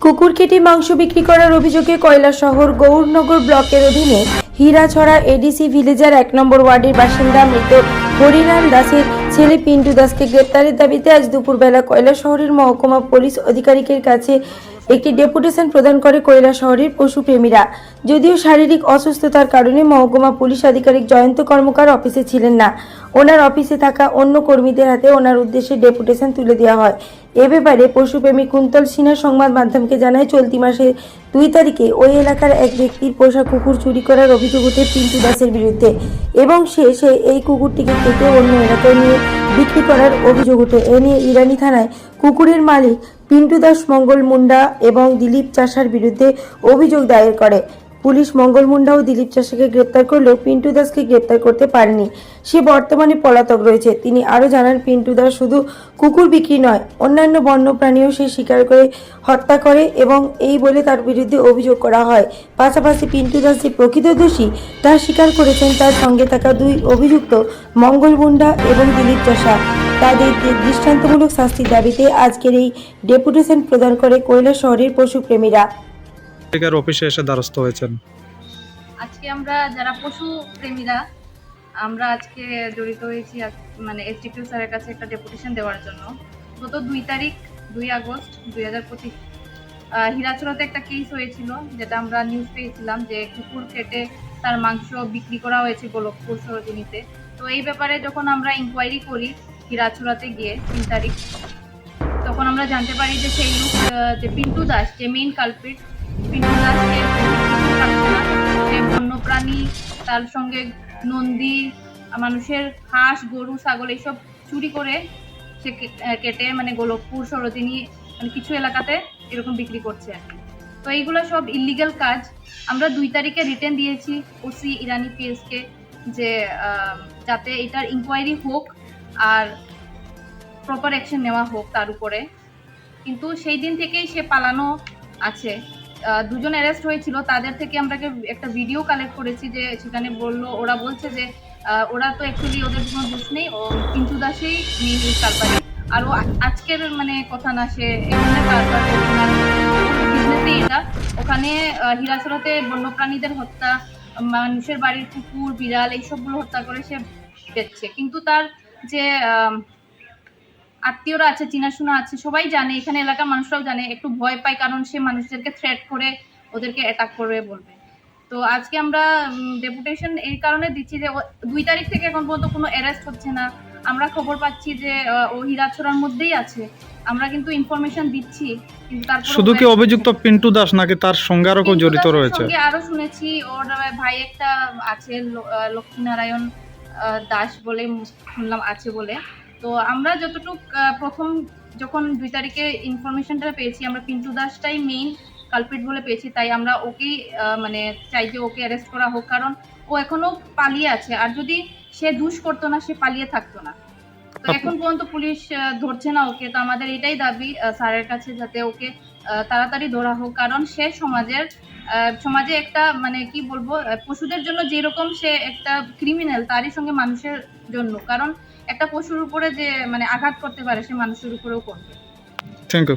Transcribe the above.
কুকুর কেটে মাংস বিক্রি করার অভিযোগে কয়লা শহর গৌরনগর ব্লকের অধীনে হীরাছড়া এডিসি ভিলেজার এক নম্বর ওয়ার্ডের বাসিন্দা মৃত হরিলাল দাসের ছেলে পিন্টু দাসকে গ্রেপ্তারের দাবিতে আজ দুপুরবেলা কয়লা শহরের মহকুমা পুলিশ আধিকারিকের কাছে একটি ডেপুটেশন প্রদান করে কয়লা শহরের পশুপ্রেমীরা। যদিও শারীরিক অসুস্থতার কারণে মহকুমা পুলিশ আধিকারিক জয়ন্ত কর্মকার অফিসে ছিলেন না। ওনার অফিসে থাকা অন্য কর্মীদের হাতে ওনার উদ্দেশ্যে ডেপুটেশন তুলে দেওয়া হয়। এ ব্যাপারে পশুপ্রেমী কুন্তল সিনহা সংবাদ মাধ্যমকে জানায়, চলতি মাসে দুই তারিখে ওই এলাকার এক ব্যক্তির পোষা কুকুর চুরি করার অভিযোগ ওঠে পিন্টু দাসের বিরুদ্ধে এবং সে সে এই কুকুরটিকে কেটে অন্য এলাকায় নিয়ে বিক্রি করার অভিযোগ ওঠে। এ নিয়ে ইরানি থানায় কুকুরের মালিক পিন্টু দাস মঙ্গল মুন্ডা এবং দিলীপ চাষার বিরুদ্ধে অভিযোগ দায়ের করে। পুলিশ মঙ্গল মুন্ডা ও দিলীপ চাষাকে গ্রেপ্তার করলেও পিন্টু দাসকে গ্রেপ্তার করতে পারেনি। সে বর্তমানে পলাতক রয়েছে। তিনি আরও জানান, পিন্টু দাস শুধু কুকুর বিক্রি নয়, অন্যান্য বন্যপ্রাণীও সে শিকার করে হত্যা করে এবং এই বলে তার বিরুদ্ধে অভিযোগ করা হয়। পাশাপাশি পিন্টু দাস যে প্রকৃত দোষী, তা স্বীকার করেছেন তার সঙ্গে থাকা দুই অভিযুক্ত মঙ্গল মুন্ডা এবং দিলীপ চাষা। তাদের দৃষ্টান্তমূলক শাস্তির দাবিতে আজকের এই ডেপুটেশন প্রদান করে কৈলাস শহরের পশুপ্রেমীরা। পত্রিকার অফিসে এসে দ্বারস্থ হয়েছেন। আজকে আমরা যারা পশু প্রেমীরা, আমরা আজকে জড়িত হয়েছি মানে এসডিপিও স্যারের কাছে একটা ডেপুটেশন দেওয়ার জন্য। গত দুই তারিখ, দুই আগস্ট দুই হাজার পঁচিশ হীরাচড়াতে একটা কেস হয়েছিল, যেটা আমরা নিউজ পেয়েছিলাম যে কুকুর কেটে তার মাংস বিক্রি করা হয়েছে গোলকপুর সরজনীতে। তো এই ব্যাপারে যখন আমরা ইনকোয়ারি করি হীরাচড়াতে গিয়ে, তিন তারিখ, তখন আমরা জানতে পারি যে সেই লোক যে পিন্টু দাস, যে মেইন কালপিট বন্যপ্রাণী, তার সঙ্গে নন্দী, মানুষের হাঁস, গরু, ছাগল এইসব চুরি করে সে কেটে মানে গোলকপুর, সরোজিনী মানে কিছু এলাকাতে এরকম বিক্রি করছে আর। তো এইগুলো সব ইলিগাল কাজ। আমরা দুই তারিখে রিটার্ন দিয়েছি ওসি ইরানি পিএসকে যে যাতে এটার ইনকোয়ারি হোক আর প্রপার অ্যাকশন নেওয়া হোক তার উপরে। কিন্তু সেই দিন থেকেই সে পালানো আছে। দুজন অ্যারেস্ট হয়েছিল। তাদের থেকে আমরা একটা ভিডিও কালেক্ট করেছি যে সেখানে বলল ওরা বলছে যে ওরা তো অ্যাকচুয়ালি ওদের কোনো দোষ নেই। ও পিন্টু দাসেই মেইন কারবারি আর ও আজকের মানে কথা না সে এখানে কারবার এটা। ওখানে আহ, বন্যপ্রাণীদের হত্যা মানুষের বাড়ির কুকুর বিড়াল এইসবগুলো হত্যা করে সে বেচছে কিন্তু তার যে আত্মীয়রা আছে চিনাশোনা আছে সবাই জানে এখানে এলাকার মানুষরাও জানে একটু ভয় পায় কারণ সে মানুষদেরকে থ্রেট করে ওদেরকে অ্যাটাক করবে বলবে। তো আজকে আমরা ডেপুটেশন এই কারণে দিচ্ছি যে দুই তারিখ থেকে এখন পর্যন্ত কোনো অ্যারেস্ট হচ্ছে না। আমরা খবর পাচ্ছি যে ও হীরাছড়ার মধ্যেই আছে। আমরা কিন্তু ইনফরমেশন দিচ্ছি কিন্তু তারপরে শুধু কি অভিযুক্ত পিন্টু দাস নাকি তার সঙ্গে আরও কেউ জড়িত রয়েছে? আরও শুনেছি ওর ভাই একটা আছে লক্ষ্মীনারায়ণ দাস বলে শুনলাম আছে বলে। তো আমরা যতটুক প্রথম যখন দুই তারিখে ইনফরমেশনটা পেয়েছি আমরা পিন্টু দাসটাই মেইন কালপিট বলে পেয়েছি তাই আমরা ওকেই মানে চাই যে ওকে অ্যারেস্ট করা হোক কারণ ও এখনও পালিয়ে আছে। আর যদি সে দুষ করতো না সে পালিয়ে থাকতো না। তো এখন পর্যন্ত পুলিশ ধরছে না ওকে। তো আমাদের এটাই দাবি স্যারের কাছে যাতে ওকে তাড়াতাড়ি ধরা হোক কারণ সে সমাজের সমাজে একটা মানে কি বলব পশুদের জন্য যেরকম সে একটা ক্রিমিনাল তারই সঙ্গে মানুষের জন্য। কারণ একটা পশুর উপরে যে মানে আঘাত করতে পারে সে মানুষের উপরেও করবে। Thank you